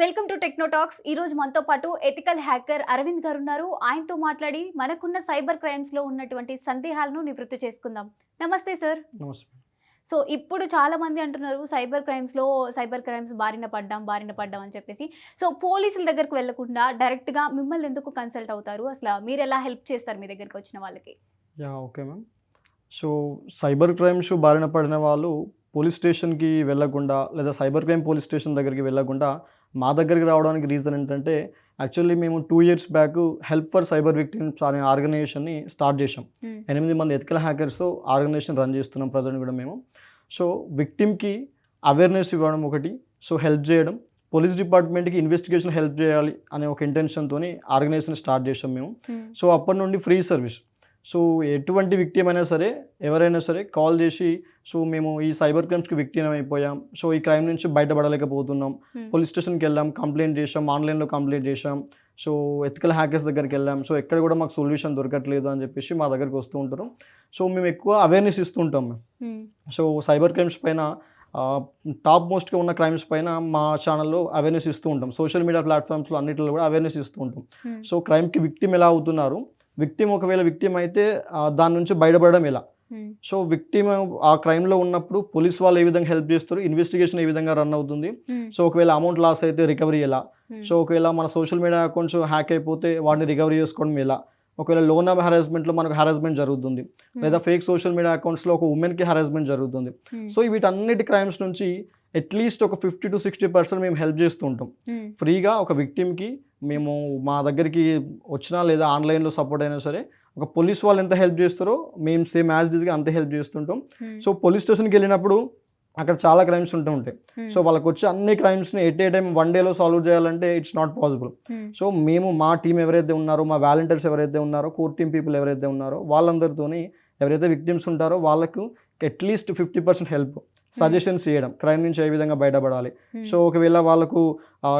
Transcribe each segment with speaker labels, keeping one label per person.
Speaker 1: Welcome to techno talks. ఈ రోజు మనతో పాటు ఎథికల్ హ్యాకర్ అరవింద్ గారు ఉన్నారు. ఆయనతో మాట్లాడి మనకున్న సైబర్ క్రైమ్స్లో ఉన్నటువంటి సందేహాలను నివృత్తి చేసుకుందాం. నమస్తే సార్. సో ఇప్పుడు చాలా మంది అంటున్నారు సైబర్ క్రైమ్స్లో సైబర్ క్రైమ్స్ బారిన పడ్డాం బారిన పడ్డాం అని చెప్పేసి. సో పోలీసుల దగ్గరకు వెళ్ళకుండా డైరెక్ట్గా మిమ్మల్ని ఎందుకు కన్సల్ట్ అవుతారు? అసలు మీరు ఎలా హెల్ప్ చేస్తారు మీ దగ్గరికి వచ్చిన వాళ్ళకి?
Speaker 2: Yeah okay ma'am. So cyber crimes బారిన పడిన వాళ్ళు పోలీస్ స్టేషన్కి వెళ్ళకుండా లేదా సైబర్ క్రైమ్ పోలీస్ స్టేషన్ దగ్గరికి వెళ్ళకుండా మా దగ్గరికి రావడానికి రీజన్ ఏంటంటే యాక్చువల్లీ మేము two years back help for cyber victims అనే ఆర్గనైజేషన్ని స్టార్ట్ చేసాం
Speaker 1: Hmm.
Speaker 2: ఎనిమిది మంది ఎథికల్ హ్యాకర్స్ ఆర్గనైజేషన్ రన్ చేస్తున్నాం ప్రజెంట్ కూడా మేము. సో విక్టిమ్కి అవేర్నెస్ ఇవ్వడం ఒకటి సో హెల్ప్ చేయడం. పోలీస్ డిపార్ట్మెంట్కి ఇన్వెస్టిగేషన్ హెల్ప్ చేయాలి అనే ఒక ఇంటెన్షన్తో ఆర్గనైజేషన్ స్టార్ట్ చేసాం మేము. సో అప్పటి నుండి ఫ్రీ సర్వీస్ సో ఎటువంటి విక్టిమ్ అయినా సరే ఎవరైనా సరే కాల్ చేసి సో మేము ఈ సైబర్ క్రైమ్స్కి విక్టిమ్ అయిపోయాం. సో ఈ క్రైమ్ నుంచి బయటపడలేకపోతున్నాం.
Speaker 1: Hmm.
Speaker 2: పోలీస్ స్టేషన్కి వెళ్ళాం కంప్లైంట్ చేసాం ఆన్లైన్లో కంప్లైంట్ చేసాం సో ఎథికల్ హ్యాకర్స్ దగ్గరికి వెళ్ళాం. సో ఎక్కడ కూడా మాకు సొల్యూషన్ దొరకట్లేదు అని చెప్పేసి మా దగ్గరికి వస్తూ ఉంటారు. సో మేము ఎక్కువ అవేర్నెస్ ఇస్తుంటాం మేము. సో సైబర్ క్రైమ్స్ పైన టాప్ మోస్ట్గా ఉన్న క్రైమ్స్ పైన మా ఛానల్లో అవేర్నెస్ ఇస్తూ ఉంటాం. సోషల్ మీడియా ప్లాట్ఫామ్స్లో అన్నిటిలో కూడా అవేర్నెస్ ఇస్తూ ఉంటాం. సో క్రైమ్కి విక్టిమ్ ఎలా అవుతున్నారు? విక్టిమ్ ఒకవేళ విక్టిమ్ అయితే దాని నుంచి బయటపడడం ఎలా? సో విక్టిమ్ ఆ క్రైమ్లో ఉన్నప్పుడు పోలీస్ వాళ్ళు ఏ విధంగా హెల్ప్ చేస్తారు? ఇన్వెస్టిగేషన్ ఏ విధంగా రన్ అవుతుంది? సో ఒకవేళ అమౌంట్ లాస్ అయితే రికవరీ ఎలా? సో ఒకవేళ మన సోషల్ మీడియా అకౌంట్స్ హ్యాక్ అయిపోతే వాటిని రికవరీ చేసుకోవడం ఎలా? ఒకవేళ లోన్ ఆఫ్ హెరాస్మెంట్లో మనకు హెరాస్మెంట్ జరుగుతుంది. లేదా ఫేక్ సోషల్ మీడియా అకౌంట్స్లో ఒక ఉమెన్కి హెరాస్మెంట్ జరుగుతుంది. సో వీటన్నిటి క్రైమ్స్ నుంచి అట్లీస్ట్ ఒక ఫిఫ్టీ టు సిక్స్టీ పర్సెంట్ మేము హెల్ప్ చేస్తూ ఉంటాం. ఫ్రీగా ఒక విక్టిమ్కి మేము మా దగ్గరికి వచ్చినా లేదా ఆన్లైన్లో సపోర్ట్ అయినా సరే ఒక పోలీస్ వాళ్ళు ఎంత హెల్ప్ చేస్తారో మేము సేమ్ యాజ్ డిజ్గా అంతే హెల్ప్ చేస్తుంటాం. సో పోలీస్ స్టేషన్కి వెళ్ళినప్పుడు అక్కడ చాలా క్రైమ్స్ ఉంటూ ఉంటాయి. సో వాళ్ళకి వచ్చే అన్ని క్రైమ్స్ని ఎట్ ఏ టైం వన్ డేలో సాల్వ్ చేయాలంటే ఇట్స్ నాట్ పాసిబుల్. సో మేము మా టీం ఎవరైతే ఉన్నారో మా వాలంటీర్స్ ఎవరైతే ఉన్నారో కోర్ టీమ్ పీపుల్ ఎవరైతే ఉన్నారో వాళ్ళందరితోని ఎవరైతే విక్టిమ్స్ ఉంటారో వాళ్ళకు at least fifty percent help suggestions చేయడం క్రైమ్ నుంచి ఏ విధంగా బయటపడాలి. సో ఒకవేళ వాళ్ళకు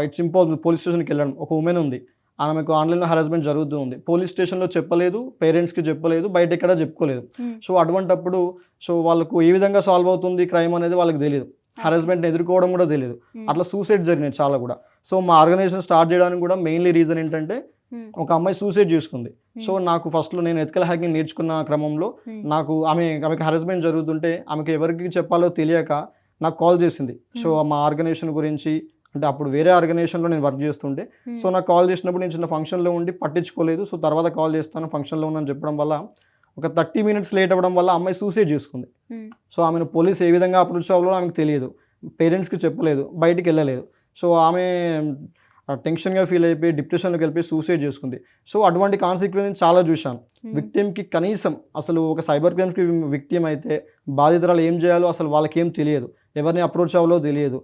Speaker 2: ఇట్స్ ఇంపాసిబుల్ పోలీస్ స్టేషన్కి వెళ్ళడం ఒక ఉమెన్ ఉంది ఆమెకు ఆన్లైన్లో హరాస్మెంట్ జరుగుతూ ఉంది. పోలీస్ స్టేషన్లో చెప్పలేదు పేరెంట్స్కి చెప్పలేదు బయట ఎక్కడ చెప్పుకోలేదు సో అటువంటప్పుడు సో వాళ్ళకు ఏ విధంగా సాల్వ్ అవుతుంది క్రైమ్ అనేది వాళ్ళకి తెలియదు హరాస్మెంట్ని ఎదుర్కోవడం కూడా తెలియదు అట్లా సూసైడ్ జరిగినాయి చాలా కూడా. సో మా ఆర్గనైజేషన్ స్టార్ట్ చేయడానికి కూడా మెయిన్లీ రీజన్ ఏంటంటే ఒక అమ్మాయి సూసైడ్ చేసుకుంది. సో నాకు ఫస్ట్లో నేను ఎథికల్ హ్యాకింగ్ నేర్చుకున్న క్రమంలో నాకు ఆమె ఆమెకి హరాస్మెంట్ జరుగుతుంటే ఆమెకి ఎవరికి చెప్పాలో తెలియక నాకు కాల్ చేసింది. సో మా ఆర్గనైజేషన్ గురించి అంటే అప్పుడు వేరే ఆర్గనైజేషన్లో నేను వర్క్ చేస్తుంటే సో నాకు కాల్ చేసినప్పుడు నేను చిన్న ఫంక్షన్లో ఉండి పట్టించుకోలేదు. సో తర్వాత కాల్ చేస్తాను ఫంక్షన్లో ఉన్నాను చెప్పడం వల్ల ఒక థర్టీ మినిట్స్ లేట్ అవ్వడం వల్ల అమ్మాయి సూసైడ్ చేసుకుంది. సో ఆమెను పోలీస్ ఏ విధంగా అప్రోచ్ అవ్వాలో ఆమెకు తెలియదు. పేరెంట్స్కి చెప్పలేదు బయటికి వెళ్ళలేదు. సో ఆమె టెన్షన్గా ఫీల్ అయిపోయి డిప్రెషన్లోకి వెళ్ళిపోయి సూసైడ్ చేసుకుంది. సో అటువంటి కాన్సిక్వెన్స్ చాలా చూశాను. విక్టిమ్కి కనీసం అసలు ఒక సైబర్ క్రైమ్స్కి విక్టిమ్ అయితే బాధితురాలు ఏం చేయాలో అసలు వాళ్ళకి ఏం తెలియదు. ఎవరిని అప్రోచ్ అవ్వాలో తెలియదు.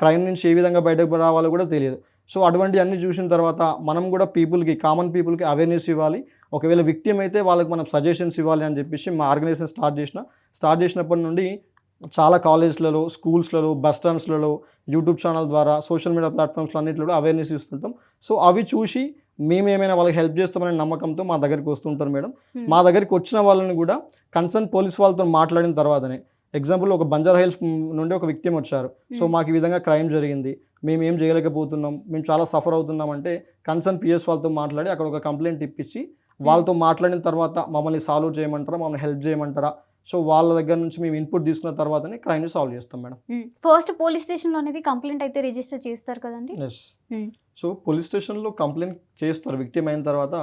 Speaker 2: క్రైమ్ నుంచి ఏ విధంగా బయటకు రావాలో కూడా తెలియదు. సో అటువంటి అన్ని చూసిన తర్వాత మనం కూడా పీపుల్కి కామన్ పీపుల్కి అవేర్నెస్ ఇవ్వాలి. ఒకవేళ విక్టిమ్ అయితే వాళ్ళకి మనం సజెషన్స్ ఇవ్వాలి అని చెప్పేసి మా ఆర్గనైజేషన్ స్టార్ట్ చేసిన. స్టార్ట్ చేసినప్పటి నుండి చాలా కాలేజ్లలో స్కూల్స్లలో బస్ స్టాండ్స్లలో యూట్యూబ్ ఛానల్ ద్వారా సోషల్ మీడియా ప్లాట్ఫామ్స్లో అన్నింటిలో అవేర్నెస్ ఇస్తుంటాం. సో అవి చూసి మేము ఏమైనా వాళ్ళకి హెల్ప్ చేస్తామనే నమ్మకంతో మా దగ్గరికి వస్తుంటారు మేడం. మా దగ్గరికి వచ్చిన వాళ్ళని కూడా కన్సర్న్ పోలీస్ వాళ్ళతో మాట్లాడిన తర్వాతనే ఎగ్జాంపుల్ ఒక బంజారా హిల్స్ నుండి ఒక విక్టిమ్ వచ్చారు. సో మాకు ఈ విధంగా క్రైమ్ జరిగింది. మేము ఏం చేయలేకపోతున్నాం. మేము చాలా సఫర్ అవుతున్నాం అంటే కన్సర్న్ పిఎస్ వాళ్ళతో మాట్లాడి అక్కడ ఒక కంప్లైంట్ ఇప్పించి వాళ్ళతో మాట్లాడిన తర్వాత మమ్మల్ని సాల్వ్ చేయమంటారా? మమ్మల్ని హెల్ప్ చేయమంటారా? సో వాళ్ళ దగ్గర నుంచి మేము ఇన్పుట్ తీసుకున్న తర్వాతనే క్రైమ్ని సాల్వ్ చేస్తాం మేడం.
Speaker 1: ఫస్ట్ పోలీస్ స్టేషన్లో అనేది కంప్లైంట్ అయితే రిజిస్టర్ చేస్తారు కదండి?
Speaker 2: Yes
Speaker 1: Hmm.
Speaker 2: సో పోలీస్ స్టేషన్లో కంప్లైంట్ చేస్తారు విక్టిమ్ అయిన తర్వాత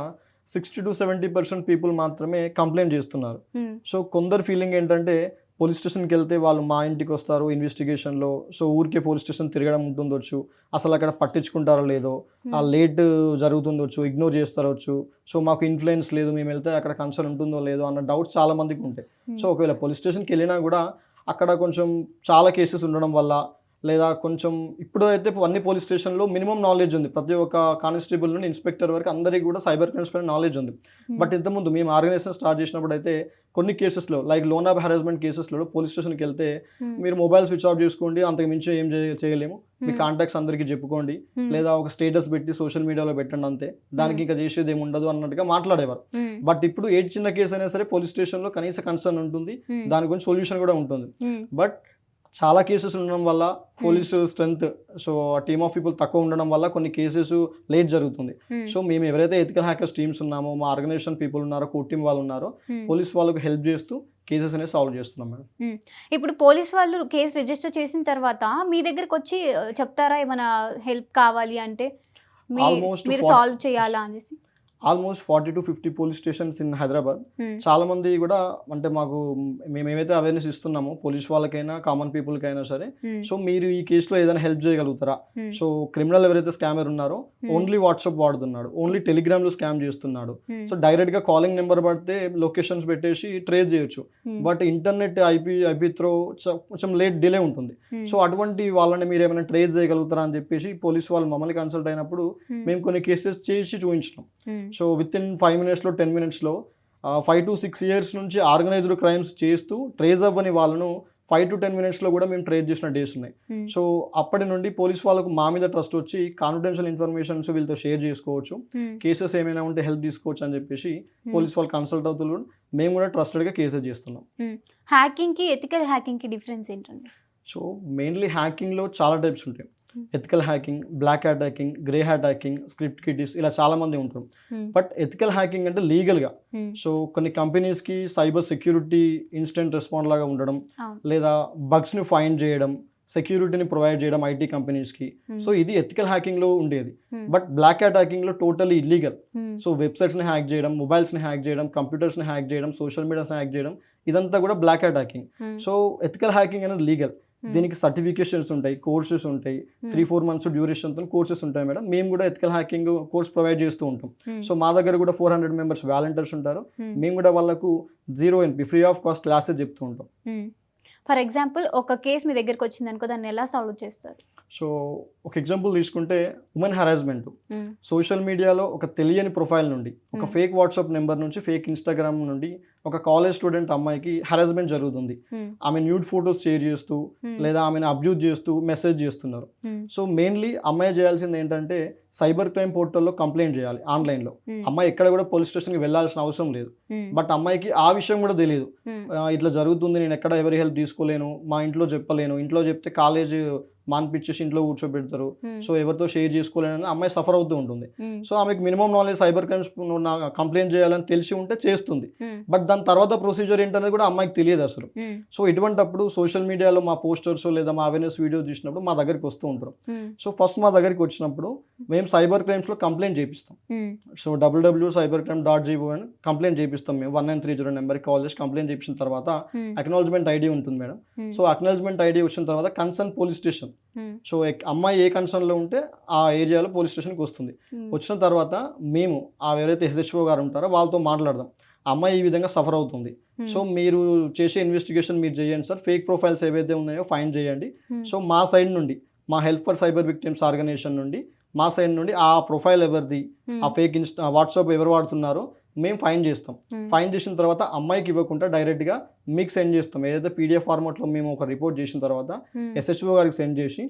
Speaker 2: sixty to seventy percent people మాత్రమే కంప్లైంట్ చేస్తున్నారు.
Speaker 1: Hmm.
Speaker 2: సో కొందరు ఫీలింగ్ ఏంటంటే పోలీస్ స్టేషన్కి వెళ్తే వాళ్ళు మా ఇంటికి వస్తారు ఇన్వెస్టిగేషన్లో. సో ఊరికే పోలీస్ స్టేషన్ తిరగడం ఉంటుండొచ్చు. అసలు అక్కడ పట్టించుకుంటారో లేదో ఆ లేట్ జరుగుతుండొచ్చు ఇగ్నోర్ చేస్తారొచ్చు. సో మాకు ఇన్ఫ్లుయెన్స్ లేదు మేము వెళ్తే అక్కడ కన్సర్న్ ఉంటుందో లేదో అన్న డౌట్స్ చాలా మందికి ఉంటాయి సో ఒకవేళ పోలీస్ స్టేషన్కి వెళ్ళినా కూడా అక్కడ కొంచెం చాలా కేసెస్ ఉండడం వల్ల లేదా కొంచెం ఇప్పుడు అయితే అన్ని పోలీస్ స్టేషన్లో మినిమం నాలెడ్జ్ ఉంది. ప్రతి ఒక్క కానిస్టేబుల్ నుండి ఇన్స్పెక్టర్ వరకు అందరికీ కూడా సైబర్ క్రైమ్స్ పైన నాలెడ్జ్ ఉంది. బట్ ఇంతకుముందు మేము ఆర్గనైజేషన్ స్టార్ట్ చేసినప్పుడు అయితే కొన్ని కేసెస్లో లైక్ లోన్ ఆఫ్ హెరాస్మెంట్ కేసెస్లో పోలీస్ స్టేషన్కి వెళ్తే మీరు మొబైల్ స్విచ్ ఆఫ్ చేసుకోండి అంతకు మించి ఏం చేయ- చేయలేము. మీ కాంటాక్ట్స్ అందరికీ చెప్పుకోండి. లేదా ఒక స్టేటస్ పెట్టి సోషల్ మీడియాలో పెట్టండి అంతే. దానికి ఇంకా చేసేది ఏమి ఉండదు అన్నట్టుగా మాట్లాడేవారు. బట్ ఇప్పుడు ఏ చిన్న కేసు అయినా సరే పోలీస్ స్టేషన్లో కనీస కన్సర్న్ ఉంటుంది. దాని గురించి సొల్యూషన్ కూడా ఉంటుంది. బట్ చాలా కేసెస్ ఉండడం వల్ల police strength so team of people తక్కువ ఉండడం వల్ల కొన్ని కేసెస్ లేట్ జరుగుతుంది.
Speaker 1: Hmm.
Speaker 2: సో మేము ఎవరైతే ఎథికల్ హ్యాకర్స్ టీమ్స్ ఉన్నామో మా ఆర్గనైజేషన్ పీపుల్ ఉన్నారో కో టీమ్ వాళ్ళు ఉన్నారో
Speaker 1: Hmm.
Speaker 2: పోలీస్ వాళ్ళకు హెల్ప్ చేస్తూ కేసెస్ అనేది సాల్వ్ చేస్తున్నాం మేడం.
Speaker 1: ఇప్పుడు పోలీస్ వాళ్ళు కేసు రిజిస్టర్ చేసిన తర్వాత మీ దగ్గరకు వచ్చి చెప్తారా ఏమైనా హెల్ప్ కావాలి అంటే?
Speaker 2: for-
Speaker 1: సాల్వ్ చేయాలా? అనేసి.
Speaker 2: Almost forty to fifty police stations in Hyderabad
Speaker 1: Hmm.
Speaker 2: చాలా మంది కూడా అంటే మాకు మేము ఏమైతే అవేర్నెస్ ఇస్తున్నామో పోలీస్ వాళ్ళకైనా కామన్ పీపుల్కైనా సరే
Speaker 1: Hmm.
Speaker 2: సో మీరు ఈ కేసులో ఏదైనా హెల్ప్ చేయగలుగుతారా
Speaker 1: Hmm.
Speaker 2: సో క్రిమినల్ ఎవరైతే స్కామర్ ఉన్నారో. ఓన్లీ వాట్సాప్ వాడుతున్నాడు ఓన్లీ టెలిగ్రామ్లో స్కామ్ చేస్తున్నాడు. సో డైరెక్ట్గా కాలింగ్ నెంబర్ పడితే లొకేషన్స్ పెట్టేసి ట్రేస్ చేయొచ్చు. But internet IP IP through కొంచెం లేట్ డిలే ఉంటుంది. సో అటువంటి వాళ్ళని మీరు ఏమైనా ట్రేస్ చేయగలుగుతారా అని చెప్పేసి పోలీస్ వాళ్ళు మమ్మల్ని కన్సల్ట్ అయినప్పుడు. మేము కొన్ని కేసెస్ చేసి చూపించినాం. సో విత్ ఇన్ ఫైవ్ మినిట్స్లో టెన్ మినిట్స్లో ఫైవ్ టు సిక్స్ ఇయర్స్ నుంచి ఆర్గనైజ్డ్ క్రైమ్స్ చేస్తూ ట్రేస్ అవ్వని వాళ్ళను ఫైవ్ టు టెన్ మినిట్స్లో కూడా మేము ట్రేస్ చేసిన డేస్ ఉన్నాయి.
Speaker 1: Hmm.
Speaker 2: సో అప్పటి నుండి పోలీస్ వాళ్ళకు మా మీద ట్రస్ట్ వచ్చి కాన్ఫిడెన్షియల్ ఇన్ఫర్మేషన్స్ వీళ్ళతో షేర్ చేసుకోవచ్చు.
Speaker 1: Hmm.
Speaker 2: కేసెస్ ఏమైనా ఉంటే హెల్ప్ తీసుకోవచ్చు అని చెప్పేసి పోలీస్ వాళ్ళు కన్సల్ట్ అవుతున్నారు. మేము కూడా ట్రస్టెడ్గా కేసెస్ చేస్తున్నాం.
Speaker 1: హ్యాకింగ్కి ఎథికల్ హ్యాకింగ్కి డిఫరెన్స్ ఏంటండి?
Speaker 2: సో మెయిన్లీ హ్యాకింగ్లో చాలా టైప్స్ ఉంటాయి.
Speaker 1: Hmm.
Speaker 2: Ethical hacking black hat hacking grey hat hacking script kiddies ఇలా చాలా మంది ఉంటారు
Speaker 1: Hmm.
Speaker 2: బట్ ఎథికల్ హ్యాకింగ్ అంటే లీగల్గా
Speaker 1: Hmm.
Speaker 2: సో కొన్ని కంపెనీస్కి సైబర్ సెక్యూరిటీ ఇన్స్టెంట్ రెస్పాండ్ లాగా ఉండడం. లేదా బగ్స్ని ఫైండ్ చేయడం సెక్యూరిటీని ప్రొవైడ్ చేయడం ఐటీ కంపెనీస్కి
Speaker 1: Hmm.
Speaker 2: సో ఇది ఎథికల్ హ్యాకింగ్లో ఉండేది
Speaker 1: Hmm.
Speaker 2: బట్ బ్లాక్ హ్యాట్ హ్యాకింగ్లో టోటలీ ఇల్లీగల్
Speaker 1: Hmm.
Speaker 2: సో వెబ్సైట్స్ని హ్యాక్ చేయడం మొబైల్స్ని హ్యాక్ చేయడం కంప్యూటర్స్ని హ్యాక్ చేయడం సోషల్ మీడియాస్ని హ్యాక్ చేయడం ఇదంతా కూడా black hat hacking
Speaker 1: Hmm.
Speaker 2: So ethical hacking అనేది లీగల్
Speaker 1: Hmm.
Speaker 2: దీనికి సర్టిఫికేషన్స్ ఉంటాయి కోర్సెస్ ఉంటాయి
Speaker 1: Hmm.
Speaker 2: త్రీ ఫోర్ మంత్స్ డ్యూరేషన్తో కోర్సెస్ ఉంటాయి మేడం మేము కూడా ఎథికల్ హ్యాకింగ్ కోర్స్ ప్రొవైడ్ చేస్తూ ఉంటాం
Speaker 1: Hmm.
Speaker 2: సో మా దగ్గర కూడా ఫోర్ హండ్రెడ్ మెంబర్స్ వాలంటీర్స్ ఉంటారు
Speaker 1: Hmm.
Speaker 2: మేము కూడా వాళ్ళకు zero NP free of cost classes చెప్తూ ఉంటాం
Speaker 1: ఫర్ ఎగ్జాంపుల్ ఒక కేసు మీ దగ్గరకు వచ్చింది అనుకో దాన్ని ఎలా సాల్వ్ చేస్తారు
Speaker 2: సో ఒక ఎగ్జాంపుల్ తీసుకుంటే ఉమెన్ హెరాస్మెంట్
Speaker 1: Hmm.
Speaker 2: సోషల్ మీడియాలో ఒక తెలియని ప్రొఫైల్ నుండి ఒక
Speaker 1: Hmm.
Speaker 2: ఫేక్ వాట్సాప్ నెంబర్ నుంచి ఫేక్ ఇన్స్టాగ్రామ్ నుండి ఒక కాలేజ్ స్టూడెంట్ అమ్మాయికి హెరాస్మెంట్ జరుగుతుంది
Speaker 1: Hmm.
Speaker 2: ఆమె న్యూడ్ ఫొటోస్ షేర్ చేస్తూ
Speaker 1: Hmm.
Speaker 2: లేదా ఆమెను అబ్యూజ్ చేస్తూ మెసేజ్ చేస్తున్నారు
Speaker 1: Hmm.
Speaker 2: సో మెయిన్లీ అమ్మాయి చేయాల్సింది ఏంటంటే సైబర్ క్రైమ్ పోర్టల్లో కంప్లైంట్ చేయాలి ఆన్లైన్లో
Speaker 1: Hmm.
Speaker 2: అమ్మాయి ఎక్కడ కూడా పోలీస్ స్టేషన్కి వెళ్ళాల్సిన అవసరం లేదు
Speaker 1: Hmm.
Speaker 2: బట్ అమ్మాయికి ఆ విషయం కూడా తెలియదు
Speaker 1: Hmm.
Speaker 2: ఇట్లా జరుగుతుంది నేను ఎక్కడ ఎవరి హెల్ప్ తీసుకోలేను మా ఇంట్లో చెప్పలేను ఇంట్లో చెప్తే కాలేజ్ మాన్పించేసి ఇంట్లో కూర్చోబెడతారు. సో ఎవరితో షేర్ చేసుకోలేను అమ్మాయి సఫర్ అవుతూ ఉంటుంది. సో ఆమెకు minimum knowledge cyber crimes complaint చేయాలని తెలిసి ఉంటే చేస్తుంది. బట్ దాని తర్వాత ప్రొసీజర్ ఏంటనేది కూడా అమ్మాయికి తెలియదు అసలు. సో ఇటువంటప్పుడు సోషల్ మీడియాలో మా పోస్టర్స్ లేదా మా అవేర్నెస్ వీడియో చూసినప్పుడు మా దగ్గరికి వస్తూ ఉంటారు. సో ఫస్ట్ మా దగ్గరికి వచ్చినప్పుడు మేము సైబర్ క్రైమ్స్లో కంప్లైంట్ చేపిస్తాం. So W W cyber crime dot G O అని కంప్లైంట్ చేపిస్తాం మేము వన్ నైన్ త్రీ జీరో నెంబర్కి కాల్ చేసి కంప్లైంట్ చేపించిన తర్వాత. అక్నాలజ్మెంట్ ఐడి ఉంటుంది మేడం. సో అక్నాలజ్మెంట్ ఐడి వచ్చిన తర్వాత కన్సర్న్ పోలీస్ స్టేషన్. సో ఎక్- అమ్మాయి ఏ కన్సర్న్లో ఉంటే ఆ ఏరియాలో పోలీస్ స్టేషన్కి వస్తుంది
Speaker 1: Hmm.
Speaker 2: వచ్చిన తర్వాత మేము ఆ ఎవరైతే హెచ్ఓ గారు ఉంటారో వాళ్ళతో మాట్లాడదాం అమ్మాయి ఈ విధంగా సఫర్ అవుతుంది
Speaker 1: Hmm.
Speaker 2: సో మీరు చేసే ఇన్వెస్టిగేషన్ మీరు చేయండి సార్ ఫేక్ ప్రొఫైల్స్ ఏవైతే ఉన్నాయో ఫైండ్ చేయండి
Speaker 1: Hmm.
Speaker 2: సో మా సైడ్ నుండి మా help for cyber victims organisation నుండి మా సైడ్ నుండి ఆ ప్రొఫైల్ ఎవరిది
Speaker 1: Hmm.
Speaker 2: ఆ ఫేక్ ఇన్స్టా వాట్సాప్ ఎవరు వాడుతున్నారో మేము ఫైన్ చేస్తాం. ఫైన్ చేసిన తర్వాత అమ్మాయికి ఇవ్వకుండా డైరెక్ట్గా మీకు సెండ్ చేస్తాం ఏదైతే పీడిఎఫ్ ఫార్మాట్లో మేము ఒక రిపోర్ట్ చేసిన తర్వాత. ఎస్హెచ్ఓ గారికి సెండ్ చేసి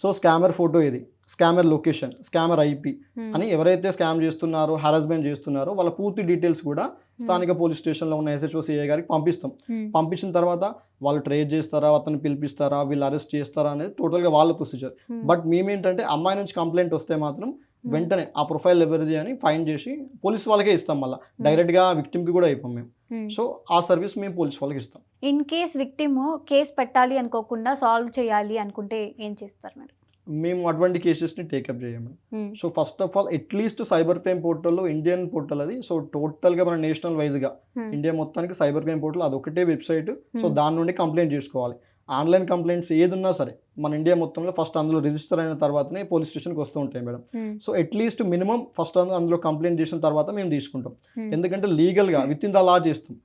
Speaker 2: సో స్కామర్ ఫోటో ఇది స్కామర్ లొకేషన్ స్కామర్ ఐపీ. అని ఎవరైతే స్కామ్ చేస్తున్నారో హరాస్మెంట్ చేస్తున్నారో వాళ్ళ పూర్తి డీటెయిల్స్ కూడా స్థానిక పోలీస్ స్టేషన్లో ఉన్న ఎస్హెచ్ఓ సిఐ గారికి పంపిస్తాం. పంపించిన తర్వాత వాళ్ళు ట్రేస్ చేస్తారా అతను పిలిపిస్తారా వీళ్ళు అరెస్ట్ చేస్తారా అనేది టోటల్గా వాళ్ళ ప్రొసీజర్. బట్ మేమేంటంటే అమ్మాయి నుంచి కంప్లైంట్ వస్తే మాత్రం వెంటనే ఆ ప్రొఫైల్ ఎవరిది అని ఫైన్ చేసి పోలీస్ వాళ్ళకే ఇస్తాం మళ్ళీ. డైరెక్ట్గా విక్టిమ్కి కూడా ఇవ్వం మేము.
Speaker 1: Hmm.
Speaker 2: సో ఆ సర్వీస్ మేము పోలీస్ వాళ్ళకి ఇస్తాం.
Speaker 1: ఇన్ కేస్ విక్టిమ్ కేసు పెట్టాలి అనుకోకుండా సాల్వ్ చేయాలి అనుకుంటే ఏం చేస్తారు మీరు?
Speaker 2: మేము అటువంటి కేసెస్ని టేకప్ చేయము
Speaker 1: Hmm.
Speaker 2: So first of all at least cyber crime పోర్టల్లో ఇండియన్ పోర్టల్ అది. సో టోటల్గా మన నేషనల్ వైజ్గా
Speaker 1: Hmm.
Speaker 2: ఇండియా మొత్తానికి సైబర్ క్రైమ్ పోర్టల్ అది ఒకటే వెబ్సైట్ సో
Speaker 1: Hmm.
Speaker 2: దాని నుండి కంప్లైంట్ చేసుకోవాలి. ఆన్లైన్ కంప్లైంట్స్ ఏది ఉన్నా సరే మన ఇండియా మొత్తంలో ఫస్ట్ అందులో రిజిస్టర్ అయిన తర్వాతనే పోలీస్ స్టేషన్కి వస్తూ ఉంటాయి madam. So at least minimum first అందులో కంప్లైంట్ చేసిన తర్వాత మేము తీసుకుంటాం. ఎందుకంటే లీగల్గా విత్ ఇన్ ద లా చేస్తాం.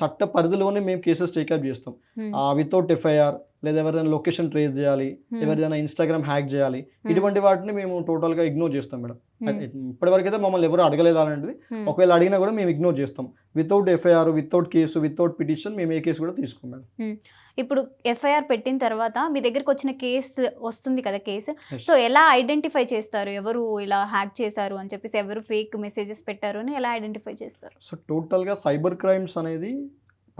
Speaker 2: చట్ట పరిధిలోనే మేము కేసెస్ టేకప్ చేస్తాం. వితౌట్ ఎఫ్ఐఆర్ లేదా ఎవరిదైనా లొకేషన్ ట్రేస్ చేయాలి
Speaker 1: Hmm.
Speaker 2: ఎవరిదైనా ఇన్స్టాగ్రామ్ హ్యాక్ చేయాలి
Speaker 1: Hmm.
Speaker 2: ఇటువంటి వాటిని మేము టోటల్గా ఇగ్నోర్ చేస్తాం మేడం
Speaker 1: Hmm.
Speaker 2: ఇప్పటివరకు అయితే మమ్మల్ని ఎవరు అడగలేదు అలాంటిది. ఒకవేళ అడిగినా కూడా మేము ఇగ్నోర్ చేస్తాం without FIR without case without petition మేము ఏ కేసు కూడా తీసుకోం మేడం
Speaker 1: ఇప్పుడు ఎఫ్ఐఆర్ పెట్టిన తర్వాత మీ దగ్గరకు వచ్చిన కేసు వస్తుంది కదా కేసు. సో ఎలా ఐడెంటిఫై చేస్తారు ఎవరు ఇలా హ్యాక్ చేశారు అని చెప్పేసి ఎవరు ఫేక్ మెసేజెస్ పెట్టారు అని ఎలా ఐడెంటిఫై చేస్తారు
Speaker 2: సో టోటల్గా సైబర్ క్రైమ్స్ అనేది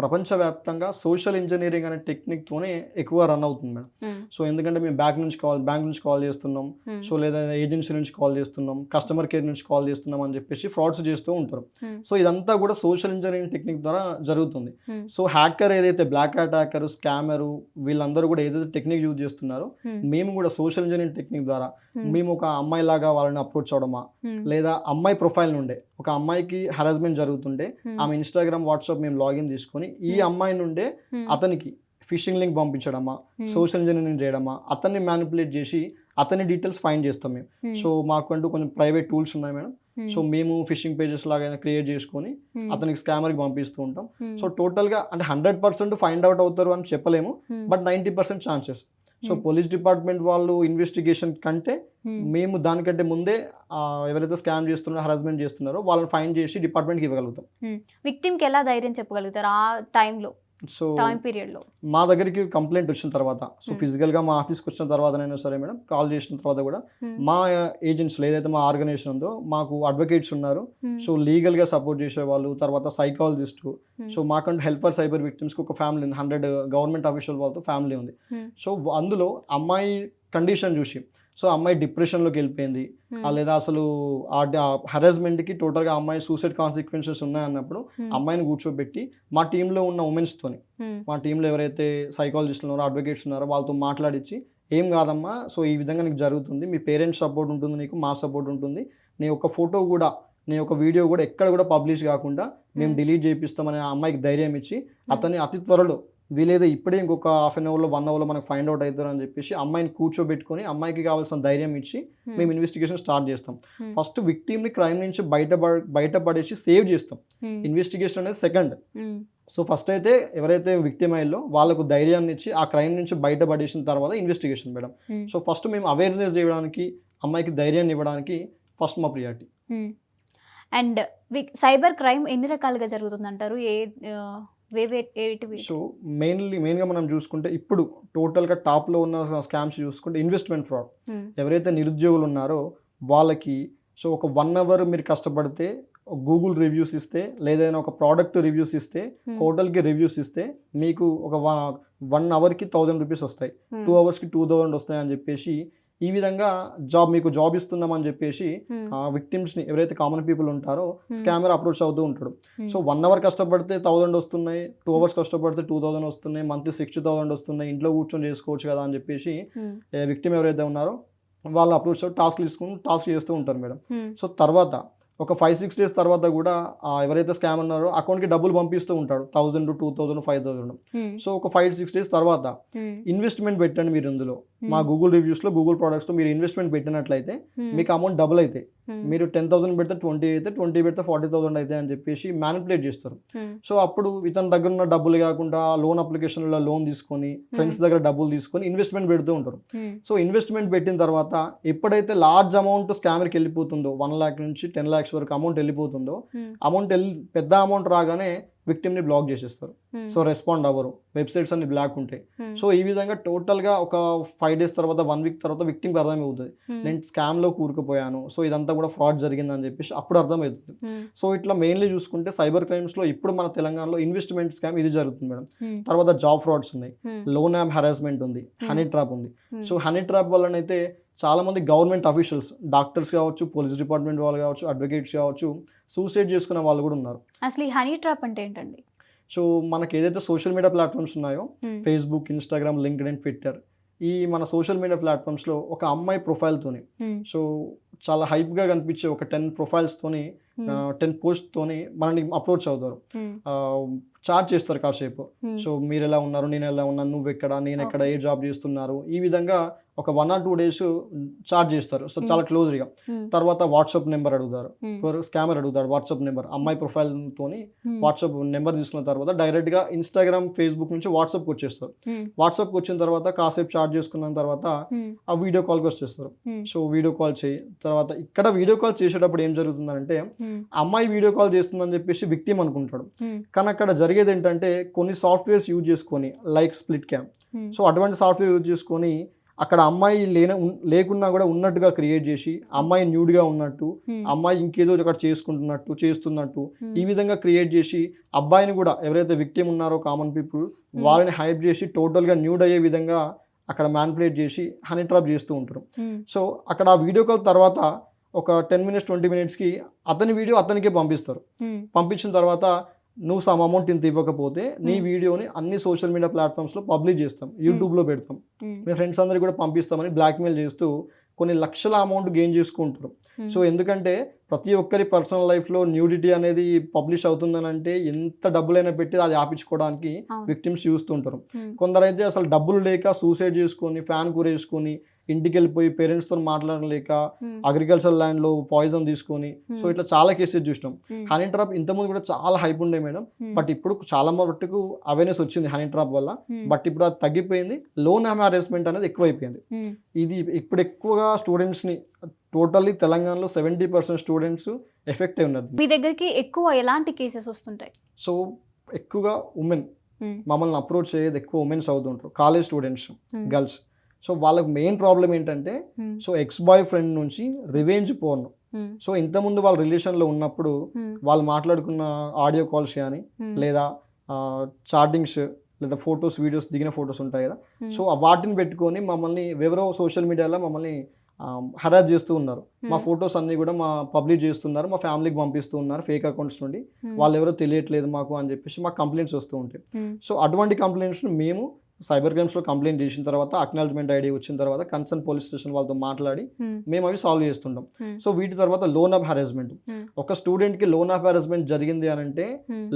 Speaker 2: ప్రపంచవ్యాప్తంగా సోషల్ ఇంజనీరింగ్ అనే టెక్నిక్తోనే ఎక్కువ రన్ అవుతుంది మేడం.
Speaker 1: ఉమ్,
Speaker 2: సో ఎందుకంటే మేము బ్యాంక్ నుంచి కాల్ బ్యాంక్ నుంచి కాల్ చేస్తున్నాం.
Speaker 1: ఉమ్,
Speaker 2: సో లేదా ఏజెన్సీ నుంచి కాల్ చేస్తున్నాం కస్టమర్ కేర్ నుంచి కాల్ చేస్తున్నాం అని చెప్పేసి ఫ్రాడ్స్ చేస్తూ ఉంటారు.
Speaker 1: Hmm.
Speaker 2: సో ఇదంతా కూడా సోషల్ ఇంజనీరింగ్ టెక్నిక్ ద్వారా జరుగుతుంది.
Speaker 1: Hmm.
Speaker 2: సో హ్యాకర్ ఏదైతే బ్లాక్ హ్యాట్ హ్యాకర్ స్కామర్ వీళ్ళందరూ కూడా ఏదైతే టెక్నిక్ యూజ్ చేస్తున్నారో మేము కూడా సోషల్ ఇంజనీరింగ్ టెక్నిక్ ద్వారా
Speaker 1: Hmm.
Speaker 2: మేము ఒక అమ్మాయి లాగా వాళ్ళని అప్రోచ్ అవడమా లేదా అమ్మాయి ప్రొఫైల్ నుండే ఒక అమ్మాయికి హరాస్మెంట్ జరుగుతుంటే
Speaker 1: ఉమ్,
Speaker 2: ఆమె ఇన్స్టాగ్రామ్ వాట్సాప్ మేము లాగిన్ తీసుకొని ఈ
Speaker 1: Hmm.
Speaker 2: అమ్మాయి నుండే
Speaker 1: ఉమ్,
Speaker 2: అతనికి ఫిషింగ్ లింక్ పంపించడమా సోషల్ ఇంజనీరింగ్ చేయడమా అతన్ని మ్యానిపులేట్ చేసి అతని డీటెయిల్స్ ఫైండ్ చేస్తాం మేము. సో మాకంటూ కొన్ని ప్రైవేట్ టూల్స్ ఉన్నాయి మేడం. సో మేము ఫిషింగ్ పేజెస్ లాగా క్రియేట్ చేసుకొని అతనికి స్కామర్కి పంపిస్తూ ఉంటాం. సో టోటల్గా అంటే హండ్రెడ్ పర్సెంట్ ఫైండ్ అవుట్ అవుతారు అని చెప్పలేము. But ninety percent chances so
Speaker 1: Hmm.
Speaker 2: Police department వాళ్ళు ఇన్వెస్టిగేషన్ కంటే
Speaker 1: ఉమ్,
Speaker 2: మేము దానికంటే ముందే ఎవరైతే స్కామ్ చేస్తున్నారో హరాస్మెంట్ చేస్తున్నారో వాళ్ళని ఫైన్ చేసి డిపార్ట్మెంట్కి ఇవ్వగలుగుతాం.
Speaker 1: విక్టిమ్కి ఎలా ధైర్యం చెప్పగలుగుతారు ఆ టైంలో
Speaker 2: సో
Speaker 1: టైం పీరియడ్లో.
Speaker 2: మా దగ్గరికి కంప్లైంట్ వచ్చిన తర్వాత సో
Speaker 1: Hmm.
Speaker 2: ఫిజికల్గా మా ఆఫీస్కి వచ్చిన తర్వాతనైనా సరే మేడం కాల్ చేసిన తర్వాత కూడా
Speaker 1: ఉమ్,
Speaker 2: మా ఏజెన్సీలో ఏదైతే మా ఆర్గనైజేషన్ ఉందో మాకు అడ్వకేట్స్ ఉన్నారు.
Speaker 1: ఉమ్,
Speaker 2: సో లీగల్గా సపోర్ట్ చేసే వాళ్ళు తర్వాత సైకాలజిస్ట్ సో మాకంటూ హెల్ప్ ఫర్ సైబర్ విక్టిమ్స్కి ఒక ఫ్యామిలీ ఉంది. హండ్రెడ్ గవర్నమెంట్ అఫీషియల్ వాళ్ళతో ఫ్యామిలీ ఉంది. సో అందులో అమ్మాయి కండిషన్ చూసి సో అమ్మాయి డిప్రెషన్లోకి వెళ్ళిపోయింది. లేదా అసలు ఆ హరాస్మెంట్కి టోటల్గా అమ్మాయి సూసైడ్ కాన్సిక్వెన్సెస్ ఉన్నాయన్నప్పుడు అమ్మాయిని కూర్చోబెట్టి మా టీంలో ఉన్న ఉమెన్స్తోని
Speaker 1: ఉమ్,
Speaker 2: మా టీంలో ఎవరైతే సైకాలజిస్టులు ఉన్నారో అడ్వకేట్స్ ఉన్నారో వాళ్ళతో మాట్లాడించి ఏం కాదమ్మా సో ఈ విధంగా నీకు జరుగుతుంది మీ పేరెంట్స్ సపోర్ట్ ఉంటుంది నీకు మా సపోర్ట్ ఉంటుంది నీ యొక్క ఫోటో కూడా నీ యొక్క వీడియో కూడా ఎక్కడ కూడా పబ్లిష్ కాకుండా మేము. డిలీట్ చేపిస్తామని ఆ అమ్మాయికి ధైర్యం ఇచ్చి అతన్ని అతి త్వరలో వీలేదో ఇప్పుడే ఇంకొక హాఫ్ అన్ అవర్లో వన్ అవర్లో మనకు ఫైండ్ అవుట్ అవుతారు అని చెప్పేసి అమ్మాయిని కూర్చోబెట్టుకొని అమ్మాయికి కావాల్సిన ధైర్యం ఇచ్చి
Speaker 1: ఉమ్,
Speaker 2: మేము ఇన్వెస్టిగేషన్ స్టార్ట్ చేస్తాం.
Speaker 1: Hmm.
Speaker 2: ఫస్ట్ విక్టిమ్ని క్రైమ్ నుంచి బయట బయటపడేసి సేవ్ చేస్తాం. ఇన్వెస్టిగేషన్ అనేది సెకండ్ సో ఫస్ట్ అయితే ఎవరైతే విక్టిమ్ అయ్యారో వాళ్ళకు ధైర్యాన్ని ఇచ్చి ఆ క్రైమ్ నుంచి బయటపడేసిన తర్వాత ఇన్వెస్టిగేషన్ మేడం. సో ఫస్ట్ మేము అవేర్నెస్ చేయడానికి అమ్మాయికి ధైర్యాన్ని ఇవ్వడానికి ఫస్ట్ మా ప్రియారిటీ.
Speaker 1: అండ్ సైబర్ క్రైమ్ ఎన్ని రకాలుగా జరుగుతుంది అంటారు ఏ
Speaker 2: సో మెయిన్లీ మెయిన్గా మనం చూసుకుంటే ఇప్పుడు టోటల్గా టాప్లో ఉన్న స్కామ్స్ చూసుకుంటే ఇన్వెస్ట్మెంట్ ఫ్రాడ్ ఎవరైతే నిరుద్యోగులు ఉన్నారో వాళ్ళకి సో ఒక వన్ అవర్ మీరు కష్టపడితే గూగుల్ రివ్యూస్ ఇస్తే లేదైనా ఒక ప్రోడక్ట్ రివ్యూస్ ఇస్తే హోటల్కి రివ్యూస్ ఇస్తే మీకు ఒక వన్ వన్ అవర్కి థౌజండ్ రూపీస్ వస్తాయి. టూ అవర్స్కి టూ థౌజండ్ వస్తాయి అని చెప్పేసి ఈ విధంగా జాబ్ మీకు జాబ్ ఇస్తున్నామని చెప్పేసి
Speaker 1: ఉమ్,
Speaker 2: ఆ విక్టిమ్స్ని ఎవరైతే కామన్ పీపుల్ ఉంటారో. స్కామర్ అప్రోచ్ అవుతూ ఉంటాడు. సో వన్ అవర్ కష్టపడితే థౌజండ్ వస్తున్నాయి టూ అవర్స్ కష్టపడితే టూ థౌజండ్ వస్తున్నాయి మంత్లీ సిక్స్టీ థౌసండ్ వస్తున్నాయి ఇంట్లో కూర్చొని చేసుకోవచ్చు కదా అని చెప్పేసి విక్టిమ్ ఎవరైతే ఉన్నారో వాళ్ళు అప్రోచ్ టాస్క్ తీసుకుని టాస్క్ చేస్తూ ఉంటారు మేడం. సో తర్వాత ఒక ఫైవ్ సిక్స్ డేస్ తర్వాత కూడా ఆ ఎవరైతే స్కామ్ ఉన్నారో అకౌంట్కి డబ్బులు పంపిస్తూ ఉంటాడు. Thousand two thousand five
Speaker 1: um,
Speaker 2: so ఒక ఫైవ్ సిక్స్ డేస్ తర్వాత ఇన్వెస్ట్మెంట్ పెట్టండి మీరు ఇందులో. మా గూగుల్ రివ్యూస్లో గూగుల్ ప్రోడక్ట్స్లో మీరు ఇన్వెస్ట్మెంట్ పెట్టినట్లయితే
Speaker 1: ఉమ్,
Speaker 2: మీకు అమౌంట్ డబుల్ అయితే మీరు టెన్ థౌసండ్ పెడితే ట్వంటీ అయితే ట్వంటీ పెడితే ఫార్టీ థౌసండ్ అయితే అని చెప్పేసి మ్యానిపులేట్ చేస్తారు. సో అప్పుడు ఇతని దగ్గర ఉన్న డబ్బులు కాకుండా లోన్ అప్లికేషన్లో లోన్ తీసుకొని ఫ్రెండ్స్ దగ్గర డబ్బులు తీసుకొని ఇన్వెస్ట్మెంట్ పెడుతూ ఉంటారు. సో ఇన్వెస్ట్మెంట్ పెట్టిన తర్వాత ఎప్పుడైతే లార్జ్ అమౌంట్ స్కామర్కి వెళ్ళిపోతుందో వన్ ల్యాక్ నుంచి టెన్ ల్యాక్స్ వరకు అమౌంట్ వెళ్ళిపోతుందో అమౌంట్ వెళ్ళి పెద్ద అమౌంట్ రాగానే విక్టిమ్ని బ్లాక్ చేసేస్తారు. సో రెస్పాండ్ అవ్వరు. వెబ్సైట్స్ అన్ని బ్లాక్ ఉంటాయి. సో ఈ విధంగా టోటల్గా ఒక ఫైవ్ డేస్ తర్వాత వన్ వీక్ తర్వాత విక్టిమ్కి అర్థమవుతుంది
Speaker 1: ఉమ్,
Speaker 2: నేను స్కామ్లో కూరుకుపోయాను. సో ఇదంతా కూడా ఫ్రాడ్ జరిగిందని చెప్పేసి అప్పుడు అర్థమవుతుంది సో ఇట్లా మెయిన్లీ చూసుకుంటే సైబర్ క్రైమ్స్లో ఇప్పుడు మన తెలంగాణలో ఇన్వెస్ట్మెంట్ స్కామ్ ఇది జరుగుతుంది మేడం. తర్వాత జాబ్ ఫ్రాడ్స్ ఉన్నాయి. లోన్ యామ్ హెరాస్మెంట్ ఉంది. హనీ ట్రాప్ ఉంది. సో హనీ ట్రాప్ వల్లనైతే చాలా మంది గవర్నమెంట్ అఫీషియల్స్ డాక్టర్స్ కావచ్చు పోలీస్ డిపార్ట్మెంట్ వాళ్ళు కావచ్చు అడ్వకేట్స్ కావచ్చు సూసైడ్ చేసుకున్న వాళ్ళు కూడా ఉన్నారు.
Speaker 1: అసలు ఈ హనీ ట్రాప్ అంటే ఏంటండి?
Speaker 2: సో మనకి ఏదైతే సోషల్ మీడియా ప్లాట్ఫామ్స్ ఉన్నాయో Facebook Instagram linked and Twitter ఈ మన సోషల్ మీడియా ప్లాట్ఫామ్స్లో ఒక అమ్మాయి ప్రొఫైల్తోని సో చాలా హైప్గా కనిపించే ఒక టెన్ ప్రొఫైల్స్తోని టెన్ పోస్ట్తోని మనని అప్రోచ్ అవుతారు. చార్జ్ చేస్తారు కాసేపు. సో మీరు ఎలా ఉన్నారు నేను ఎలా ఉన్నాను నువ్వు ఎక్కడ నేను ఎక్కడ ఏ జాబ్ చేస్తున్నారు ఈ విధంగా ఒక one or two days charge చేస్తారు. సో చాలా క్లోజ్గా
Speaker 1: ఉమ్,
Speaker 2: తర్వాత వాట్సాప్ నెంబర్ అడుగుతారు. ఎవరు స్కామర్ అడుగుతారు వాట్సాప్ నెంబర్ అమ్మాయి ప్రొఫైల్తోని
Speaker 1: ఉమ్,
Speaker 2: వాట్సాప్ నెంబర్ తీసుకున్న తర్వాత డైరెక్ట్గా ఇన్స్టాగ్రామ్ ఫేస్బుక్ నుంచి వాట్సాప్కి వచ్చేస్తారు.
Speaker 1: ఉమ్,
Speaker 2: వాట్సాప్కి వచ్చిన తర్వాత కాసేపు చార్జ్ చేసుకున్న తర్వాత ఆ వీడియో కాల్కి వచ్చేస్తారు. సో వీడియో కాల్ చేయి. తర్వాత ఇక్కడ వీడియో కాల్ చేసేటప్పుడు ఏం జరుగుతుందంటే అమ్మాయి వీడియో కాల్ చేస్తుందని చెప్పేసి విక్టిమ్ అనుకుంటాడు. కానీ అక్కడ జరిగేది ఏంటంటే కొన్ని సాఫ్ట్వేర్స్ యూజ్ చేసుకొని లైక్ స్ప్లిట్ క్యామ్ సో అటువంటి సాఫ్ట్వేర్ యూజ్ చేసుకొని అక్కడ అమ్మాయి లేన ఉన్- లేకున్నా కూడా ఉన్నట్టుగా క్రియేట్ చేసి అమ్మాయి న్యూడ్గా ఉన్నట్టు అమ్మాయి ఇంకేదో అక్కడ చేసుకుంటున్నట్టు చేస్తున్నట్టు ఈ విధంగా క్రియేట్ చేసి అబ్బాయిని కూడా ఎవరైతే విక్టిమ్ ఉన్నారో కామన్ పీపుల్ వాళ్ళని హైప్ చేసి టోటల్గా న్యూడ్ అయ్యే విధంగా అక్కడ మ్యాన్పులేట్ చేసి హనీ ట్రాప్ చేస్తూ ఉంటారు. సో అక్కడ ఆ వీడియో కాల్ తర్వాత ఒక టెన్ మినిట్స్ ట్వంటీ మినిట్స్కి అతని వీడియో అతనికే పంపిస్తారు. పంపించిన తర్వాత నువ్వు సమ్ అమౌంట్ ఇంత ఇవ్వకపోతే నీ. వీడియోని అన్ని సోషల్ మీడియా ప్లాట్ఫామ్స్లో పబ్లిష్ చేస్తాం. యూట్యూబ్లో పెడతాం. మీ ఫ్రెండ్స్ అందరికి కూడా పంపిస్తామని బ్లాక్మెయిల్ చేస్తూ కొన్ని లక్షల అమౌంట్ గెయిన్ చేసుకుంటారు. సో ఎందుకంటే ప్రతి ఒక్కరి పర్సనల్ లైఫ్లో న్యూడిటీ అనేది పబ్లిష్ అవుతుందని అంటే ఎంత డబ్బులైనా పెట్టి అది ఆపించుకోవడానికి. విక్టిమ్స్ చూస్తుంటారు. కొందరైతే అసలు డబ్బులు లేక సూసైడ్ చేసుకొని ఫ్యాన్ కూరేసుకొని ఇంటికి వెళ్ళిపోయి పేరెంట్స్తో మాట్లాడలేక అగ్రికల్చర్ ల్యాండ్లో పాయిజన్ తీసుకొని సో
Speaker 1: Hmm.
Speaker 2: ఇట్లా చాలా కేసెస్ చూసినాం. హనీ ట్రాప్ ఇంతకుముందు కూడా చాలా హైప్ ఉండే మేడం. బట్ ఇప్పుడు చాలా మట్టుకు అవేర్నెస్ వచ్చింది హనీ ట్రాప్ వల్ల. బట్ ఇప్పుడు అది తగ్గిపోయింది. లోన్ హారాస్మెంట్ అనేది ఎక్కువైపోయింది. ఇది ఇప్పుడు ఎక్కువగా స్టూడెంట్స్ని టోటల్లీ తెలంగాణలో సెవెంటీ పర్సెంట్ స్టూడెంట్స్ ఎఫెక్ట్ అయి ఉన్నారు
Speaker 1: మీ దగ్గరికి ఎక్కువ ఎలాంటి కేసెస్ వస్తుంటాయి?
Speaker 2: సో ఎక్కువగా ఉమెన్
Speaker 1: ఉమ్,
Speaker 2: మమ్మల్ని అప్రోచ్ అయ్యేది ఎక్కువ ఉమెన్స్ అవుతుంటారు కాలేజ్ స్టూడెంట్స్ గర్ల్స్ సో వాళ్ళకి మెయిన్ ప్రాబ్లం ఏంటంటే సో ఎక్స్ బాయ్ ఫ్రెండ్ నుంచి రివెంజ్ పోర్న్ సో ఇంతకుముందు వాళ్ళ రిలేషన్లో ఉన్నప్పుడు వాళ్ళు మాట్లాడుకున్న ఆడియో కాల్స్ కానీ లేదా చాటింగ్స్ లేదా ఫొటోస్ వీడియోస్ దిగిన ఫొటోస్ ఉంటాయి కదా. సో వాటిని పెట్టుకొని మమ్మల్ని ఎవరో సోషల్ మీడియాలో మమ్మల్ని హరాజ్ చేస్తూ ఉన్నారు. మా ఫొటోస్ అన్ని కూడా మా పబ్లిష్ చేస్తున్నారు మా ఫ్యామిలీకి పంపిస్తూ ఉన్నారు ఫేక్ అకౌంట్స్ నుండి. వాళ్ళు ఎవరో తెలియట్లేదు మాకు అని చెప్పేసి మాకు కంప్లైంట్స్ వస్తూ ఉంటాయి. సో అటువంటి కంప్లైంట్స్ని మేము సైబర్ క్రైమ్స్లో కంప్లైంట్ చేసిన తర్వాత అక్నాలజ్మెంట్ ఐడి వచ్చిన తర్వాత కన్సర్న్ పోలీస్ స్టేషన్ వాళ్ళతో మాట్లాడి మేము అవి సాల్వ్ చేస్తుంటాం. సో వీటి తర్వాత లోన్ ఆఫ్ హారాస్మెంట్. ఒక స్టూడెంట్కి లోన్ ఆఫ్ హారాస్మెంట్ జరిగింది అని అంటే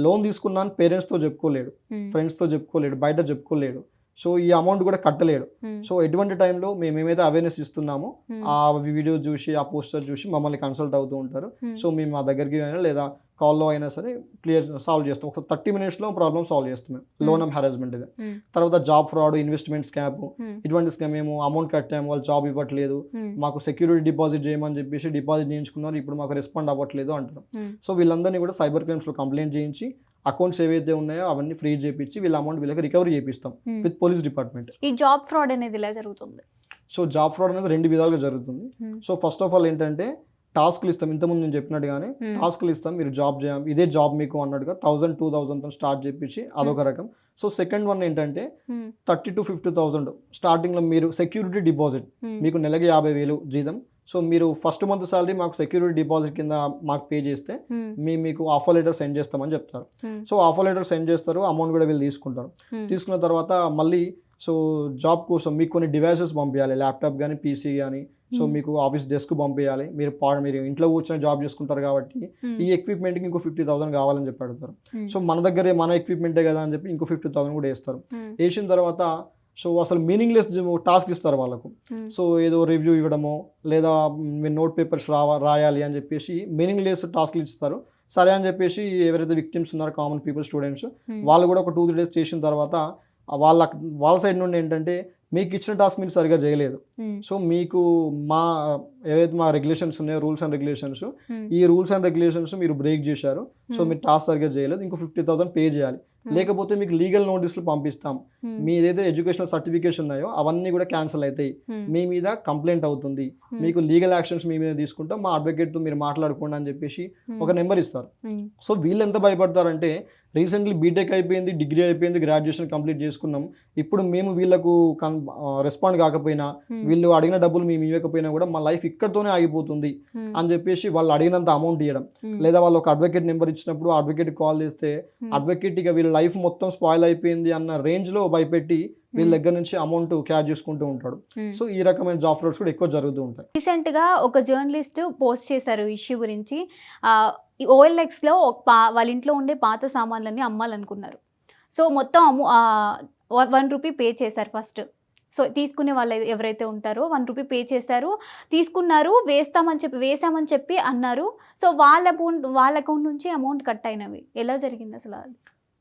Speaker 2: లోన్ తీసుకున్నాను పేరెంట్స్తో చెప్పుకోలేడు. ఫ్రెండ్స్తో చెప్పుకోలేడు. బయట చెప్పుకోలేడు. సో ఈ అమౌంట్ కూడా కట్టలేడు. సో ఎటువంటి టైంలో మేము ఏమైతే అవేర్నెస్ ఇస్తున్నామో ఆ వీడియో చూసి ఆ పోస్టర్ చూసి మమ్మల్ని కన్సల్ట్ అవుతూ ఉంటారు. సో మేము మా దగ్గరికి అయినా లేదా కాల్లో అయినా సరే క్లియర్ సాల్వ్ చేస్తాం. ఒక థర్టీ మినిట్స్లో ప్రాబ్లమ్ సాల్వ్ చేస్తాం మేము. లోన్ ఆఫ్ హారాస్మెంట్ ఇది.
Speaker 1: ఉమ్,
Speaker 2: తర్వాత job fraud investment scam
Speaker 1: um,
Speaker 2: ఇటువంటి స్కామ్ మేము అమౌంట్ కట్టాము వాళ్ళు జాబ్ ఇవ్వట్లేదు. మాకు సెక్యూరిటీ డిపాజిట్ చేయమని చెప్పేసి డిపాజిట్ చేయించుకున్నారు ఇప్పుడు మాకు రెస్పాండ్ అవ్వట్లేదు అంటారు. సో వీళ్ళందరినీ కూడా సైబర్ క్రైమ్స్లో కంప్లైంట్ చేయించి అకౌంట్స్ ఏవైతే ఉన్నాయో అవన్నీ ఫ్రీ చేయించి వీళ్ళ అమౌంట్ వీళ్ళకి రికవరీ చేపిస్తాం. With police department.
Speaker 1: ఈ జాబ్ ఫ్రాడ్ అనేది ఎలా జరుగుతుంది?
Speaker 2: సో జాబ్ ఫ్రాడ్ అనేది రెండు విధాలుగా జరుగుతుంది. సో ఫస్ట్ ఆఫ్ ఆల్ ఏంటంటే టాస్క్లు ఇస్తాం. ఇంతకుముందు నేను చెప్పినట్టుగానే. టాస్క్లు ఇస్తాం. మీరు జాబ్ చేయాలి ఇదే జాబ్ మీకు అన్నట్టుగా థౌసండ్ టూ థౌసండ్తో స్టార్ట్ చేపించి అదొక రకం. సో సెకండ్ వన్ ఏంటంటే థర్టీ టు ఫిఫ్టీ థౌసండ్. స్టార్టింగ్లో మీరు సెక్యూరిటీ డిపాజిట్. మీకు నెలకి యాభై వేలు జీతం. సో మీరు ఫస్ట్ మంత్ సాలరీ మాకు సెక్యూరిటీ డిపాజిట్ కింద మాకు పే చేస్తే మేము మీకు ఆఫర్ లెటర్ సెండ్ చేస్తామని చెప్తారు. సో ఆఫర్ లెటర్ సెండ్ చేస్తారు. అమౌంట్ కూడా వీళ్ళు తీసుకుంటారు. తీసుకున్న తర్వాత మళ్ళీ సో జాబ్ కోసం మీకు కొన్ని డివైసెస్ పంపించాలి ల్యాప్టాప్ కానీ పీసీ కానీ సో
Speaker 1: Hmm.
Speaker 2: మీకు ఆఫీస్ డెస్క్ పంపించాలి. మీరు పా మీరు ఇంట్లో కూర్చొని జాబ్ చేసుకుంటారు కాబట్టి
Speaker 1: ఉమ్,
Speaker 2: ఈ ఎక్విప్మెంట్కి ఇంకో ఫిఫ్టీ థౌసండ్ కావాలని చెప్పి అడుగుతారు.
Speaker 1: ఉమ్,
Speaker 2: సో మన దగ్గరే మన ఎక్విప్మెంటే కదా అని చెప్పి ఇంకో ఫిఫ్టీ థౌసండ్ కూడా వేస్తారు. వేసిన తర్వాత సో అసలు మీనింగ్లెస్ టాస్క్ ఇస్తారు వాళ్ళకు. సో ఏదో రివ్యూ ఇవ్వడమో లేదా మీరు నోట్ పేపర్స్ రావా రాయాలి అని చెప్పేసి మీనింగ్లెస్ టాస్క్లు ఇస్తారు. సరే అని చెప్పేసి ఎవరైతే విక్టిమ్స్ ఉన్నారో కామన్ పీపుల్ స్టూడెంట్స్ వాళ్ళు కూడా ఒక టూ త్రీ డేస్ చేసిన తర్వాత వాళ్ళ వాళ్ళ సైడ్ నుండి ఏంటంటే మీకు ఇచ్చిన టాస్క్ మీరు సరిగా చేయలేదు. సో మీకు మా ఏవైతే మా రెగ్యులేషన్స్ ఉన్నాయో రూల్స్ అండ్ రెగ్యులేషన్స్ ఈ రూల్స్ అండ్ రెగ్యులేషన్స్ మీరు బ్రేక్ చేశారు. సో
Speaker 1: ఉమ్,
Speaker 2: మీరు టాస్క్ సరిగా చేయలేదు. ఇంకో ఫిఫ్టీ థౌసండ్ పే చేయాలి.
Speaker 1: ఉమ్,
Speaker 2: లేకపోతే మీకు లీగల్ నోటీసులు పంపిస్తాం. మీ ఏదైతే ఎడ్యుకేషనల్ సర్టిఫికేషన్ ఉన్నాయో అవన్నీ కూడా క్యాన్సిల్ అవుతాయి. మీ మీద కంప్లైంట్ అవుతుంది. మీకు లీగల్ యాక్షన్స్ మీ మీద తీసుకుంటాం. మా అడ్వకేట్తో మీరు మాట్లాడుకోండి అని చెప్పేసి ఒక నెంబర్ ఇస్తారు. సో వీళ్ళు ఎంత భయపడతారంటే రీసెంట్లీ బీటెక్ అయిపోయింది డిగ్రీ అయిపోయింది గ్రాడ్యుయేషన్ కంప్లీట్ చేసుకున్నాం. ఇప్పుడు మేము వీళ్ళకు కన్ రెస్పాండ్ కాకపోయినా
Speaker 1: ఉమ్,
Speaker 2: వీళ్ళు అడిగిన డబ్బులు మేము ఇవ్వకపోయినా కూడా మా లైఫ్ ఇక్కడతోనే ఆగిపోతుంది
Speaker 1: ఉమ్,
Speaker 2: అని చెప్పేసి వాళ్ళు అడిగినంత అమౌంట్ ఇవ్వడం
Speaker 1: ఉమ్,
Speaker 2: లేదా వాళ్ళు ఒక అడ్వకేట్ నెంబర్ ఇచ్చినప్పుడు అడ్వకేట్ కాల్ చేస్తే అడ్వకేట్ ఇక వీళ్ళ లైఫ్ మొత్తం స్పాయిల్ అయిపోయింది అన్న రేంజ్లో భయపెట్టి వీళ్ళ దగ్గర నుంచి అమౌంట్ క్యాచ్ చేసుకుంటూ ఉంటాడు. సో ఈ రకమైన జాబ్ ఫ్రాడ్స్ కూడా ఎక్కువ జరుగుతూ ఉంటాయి.
Speaker 1: రీసెంట్గా ఒక జర్నలిస్ట్ పోస్ట్ చేశారు ఇష్యూ గురించి. ఈ ఓఎల్ఎక్స్లో పా- వాళ్ళ ఇంట్లో ఉండే పాత సామాన్లన్నీ అమ్మాలనుకున్నారు. సో మొత్తం అమ్ము వన్ రూపీ పే చేశారు ఫస్ట్. సో తీసుకునే వాళ్ళు ఎవరైతే ఉంటారో వన్ రూపీ పే చేశారు. తీసుకున్నారు వేస్తామని చెప్పి వేసామని చెప్పి అన్నారు. సో వాళ్ళ అమౌంట్ వాళ్ళ అకౌంట్ నుంచి అమౌంట్ కట్ అయినవి. ఎలా జరిగింది అసలు అది?